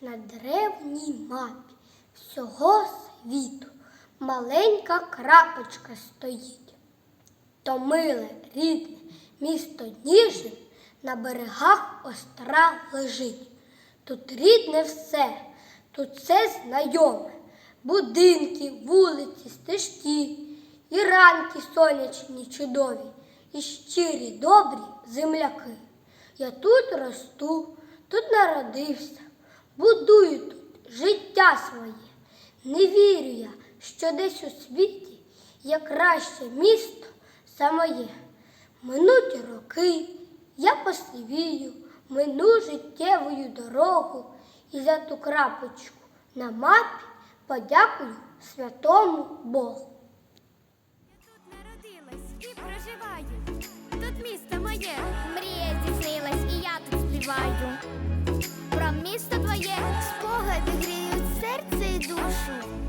На древній мапі всього світу маленька крапочка стоїть. То миле, рідне місто Ніжин на берегах остра лежить. Тут рідне все, тут все знайоме. Будинки, вулиці, стежки, і ранки сонячні чудові, і щирі добрі земляки. Я тут росту, тут народився, будую тут життя своє. Не вірю я, що десь у світі є краще місто за моє. Минуть роки, я посивію, мину життєвою дорогу і за ту крапочку на мапі подякую святому Богу. Я Тут народилась і проживаю. Тут місто моє. Мрія здійснилась, і я тут співаю. Про місто твоє Спогади гріють серце і душу.